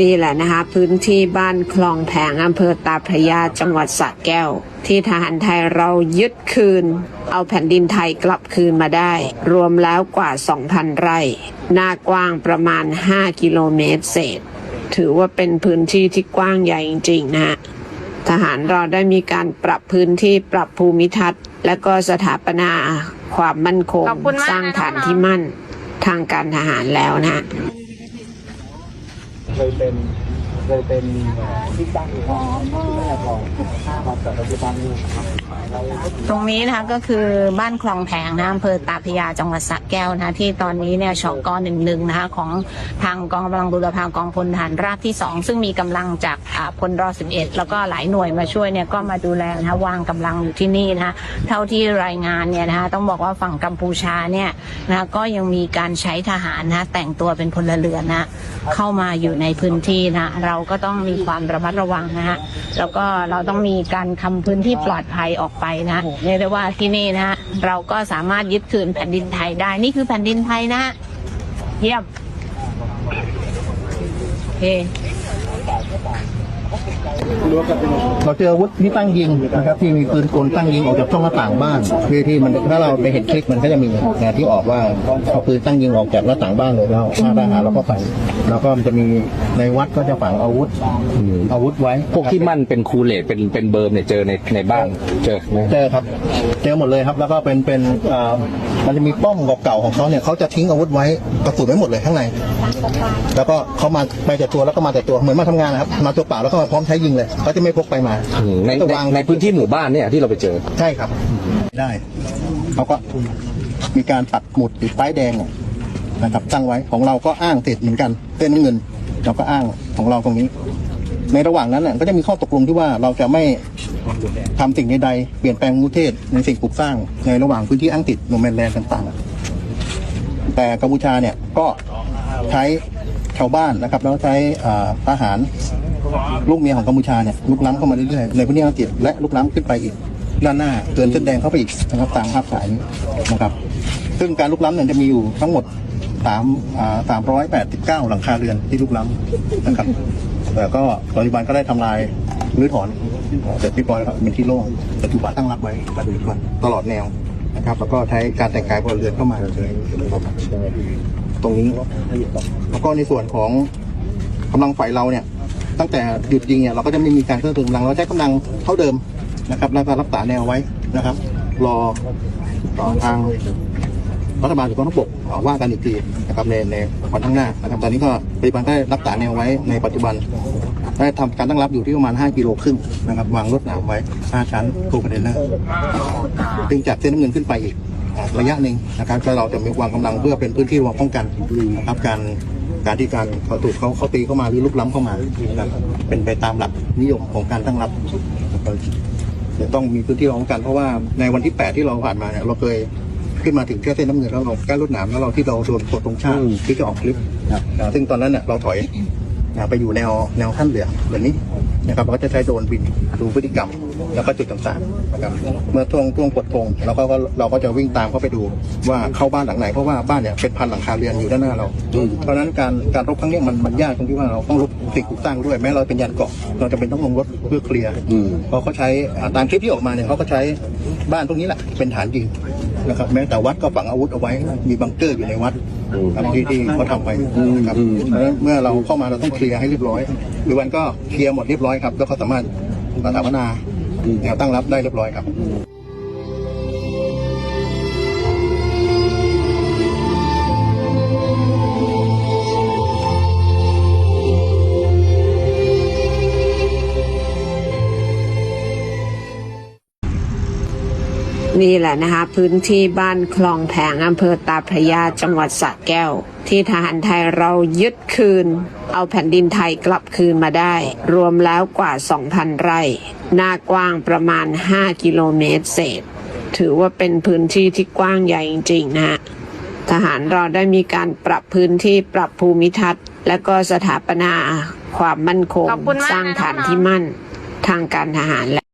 นี่แหละนะคะ พื้นที่บ้านคลองแผงอำเภอตาพระยาจังหวัดสระแก้ว ที่ทหารไทยเรายึดคืน เอาแผ่นดินไทยกลับคืนมาได้ รวมแล้วกว่า 2,000 ไร่ หน้ากว้างประมาณ 5 กิโลเมตรเศษ ถือว่าเป็นพื้นที่ที่กว้างใหญ่จริงๆนะฮะทหารเราได้มีการปรับพื้นที่ปรับภูมิทัศน์ และก็สถาปนาความมั่นคงขอบคุณมากนะสร้างฐานน้องๆที่มั่นทางการทหารแล้วนะ ฮะ เคยเป็นที่ตั้งของแม่ทองห้ามาแต่ปัจจุบันนี้เราตรงนี้นะคะก็คือบ้านคลองแผงนะอำเภอตาพยาจังหวัดสระแก้วนะที่ตอนนี้เนี่ยชกหนึ่งหนึ่งนะคะของทางกองกำลังบุรพากองพลฐานราบที่สองซึ่งมีกำลังจากพลรอสิบเอ็ดแล้วก็หลายหน่วยมาช่วยเนี่ยก็มาดูแลนะวางกำลังอยู่ที่นี่นะเท่าที่รายงานเนี่ยนะคะต้องบอกว่าฝั่งกัมพูชาเนี่ยนะคะก็ยังมีการใช้ทหารนะแต่งตัวเป็นพลเรือนนะเข้ามาอยู่ในพื้นที่นะเราก็ต้องมีความระมัดระวังนะฮะแล้วก็เราต้องมีการทำพื้นที่ปลอดภัยออกไปนะเรียกได้ว่าที่นี่นะฮะเราก็สามารถยึดคืนแผ่นดินไทยได้นี่คือแผ่นดินไทยนะฮะเยี่ยมโอเค เราเจออาวุธที่ตั้งยิงนะครับ ที่มีปืนกลตั้งยิงออกจากช่องหน้าต่างบ้านที่ที่มันถ้าเราไปเห็นคลิปมันก็จะมีนะที่ออกว่าเอาปืนตั้งยิงออกจากหน้าต่างบ้านเลยแล้วถ้าทหารเราก็ไปแล้วก็มันจะมีในวัดก็จะฝังอาวุธอาวุธไว้พวกที่มั่นเป็นคูเลตเป็นเป็นเบอร์เนี่ยเจอในในบ้านเจอไหมเจอครับ เจอหมดเลยครับ แล้วก็เป็นเป็นเอ่อมันจะมีป้อมเก่าๆของเขาเนี่ยเขาจะทิ้งอาวุธไว้กระสุนไว้หมดเลยข้างใน แล้วก็เขามาไปแต่ตัวแล้วก็มาแต่ตัวเหมือนมาทำงานนะครับ มาตัวเปล่าแล้วก็มาพร้อมใช้ยิงเลยเขาจะไม่พกไปมาอืมในเขาจะในวางในพื้นที่หมู่บ้านเนี่ยที่เราไปเจอ ใช่ครับ ได้เขาก็มีการปักหมุดติดป้ายแดงนะครับตั้งไว้ของเราก็อ้างติดเหมือนกันเส้นน้ำเงินเราก็อ้างของเราตรงนี้ ในระหว่างนั้นเนี่ยก็จะมีข้อตกลงที่ว่าเราจะไม่ทำสิ่งใดๆเปลี่ยนแปลงมูเทศในสิ่งปลูกสร้างในระหว่างพื้นที่อ้างติดโนแมนแลนด์ต่างๆ แต่กัมพูชาเนี่ยก็ใช้ ชาวบ้านนะครับแล้วใช้ทหารลูกเมียของกัมพูชาเนี่ยลุกล้ำเข้ามาเรื่อยๆในพื้นที่อังกฤษและลุกล้ำขึ้นไปอีกด้านหน้าเกินเส้นแดงเข้าไปอีกนะครับตามภาพถ่ายนะครับ ซึ่งการลุกล้ำเนี่ยจะมีอยู่ทั้งหมดสามสามร้อยแปดสิบเก้าหลังคาเรือนที่ลุกล้ำนะครับแต่ก็ปัจจุบันก็ได้ทำลายรื้อถอนเสร็จเรียบร้อยแล้วครับเป็นที่โล่งปัจจุบันตั้งรับไว้ปัจจุบันตลอดแนวนะครับ แล้วก็ใช้การแต่งกายพลเรือนเข้ามา ตรงนี้ แล้วก็ในส่วนของกำลังฝ่ายเราเนี่ย ตั้งแต่หยุดยิงเนี่ยเราก็จะไม่มีการเพิ่มเติมกำลังเราใช้กำลังเท่าเดิมนะครับแล้วก็รักษาแนวไว้นะครับรอต่อทางรัฐบาลหรือกองทัพบกว่ากันอีกทีนะครับในในวันข้างหน้านะครับตอนนี้ก็ปฏิบัติได้รักษาแนวไว้ในปัจจุบันได้ทำการตั้งรับอยู่ที่ประมาณ 5 กิโลครึ่งนะครับวางรถหนามไว้ 5 ชั้นโคคอนเทนเนอร์ซึ่งจากเส้นน้ำเงินขึ้นไปอีก ระยะหนึ่งนะครับแล้วเราจะมีวางกำลังเพื่อเป็นพื้นที่รวมป้องกันนะครับการการที่การเขาถูกเขาเขาตีเข้ามาหรือลุกล้ำเข้ามานะครับเป็นไปตามหลักนิยมของการตั้งรับจะต้องมีพื้นที่ป้องกันเพราะว่าในวันที่ 8 ที่เราผ่านมาเนี่ยเราเคยขึ้นมาถึงแค่เส้นน้ำเงินแล้วเราใกล้รถหนามแล้วเราที่เราโดนกดตรงชาติที่จะออกคลิปนะซึ่งตอนนั้นเนี่ยเราถอยนะไปอยู่แนวแนวขั้นเหลืองแบบนี้ นะครับเราก็จะใช้โดรนบินดูพฤติกรรม แล้วก็จุดต่างๆนะครับเมื่อช่วงช่วงกดธงเราก็เราก็จะวิ่งตามเข้าไปดูว่าเข้าบ้านหลังไหนเพราะว่าบ้านเนี่ยเป็นพันหลังคาเรือนอยู่ด้านหน้าเรา เพราะฉะนั้นการการรบครั้งเนี้ยมันมันยากตรงที่ว่าเราต้องรบสิ่งปลูกสร้างด้วยแม้เราเป็นยันเกาะเราจะเป็นต้องลงรถเพื่อเคลียร์เพราะเขาใช้อ่าตามคลิปที่ออกมาเนี่ยเขาก็ใช้บ้านตรงนี้แหละเป็นฐานยิง นะครับ แม้แต่วัดก็ฝังอาวุธเอาไว้ มีบังเกอร์อยู่ในวัดครับที่ที่เขาทำไปนะครับเพราะฉะนั้นเมื่อเราเข้ามาเราต้องเคลียร์ให้เรียบร้อยหรือวันก็เคลียร์หมดเรียบร้อยครับแล้วเขาสามารถสถาปนาแนวตั้งรับได้เรียบร้อยครับ นี่แหละนะคะพื้นที่บ้านคลองแผงอำเภอตาพระยาจังหวัดสระแก้ว ที่ทหารไทยเรายึดคืน เอาแผ่นดินไทยกลับคืนมาได้ รวมแล้วกว่า 2,000 ไร่หน้ากว้างประมาณ 5 กิโลเมตรเศษ ถือว่าเป็นพื้นที่ที่กว้างใหญ่จริงๆนะฮะทหารเราได้มีการปรับพื้นที่ปรับภูมิทัศน์ และก็สถาปนาความมั่นคงขอบคุณมากนะสร้างฐานน้องๆที่มั่นทางการทหาร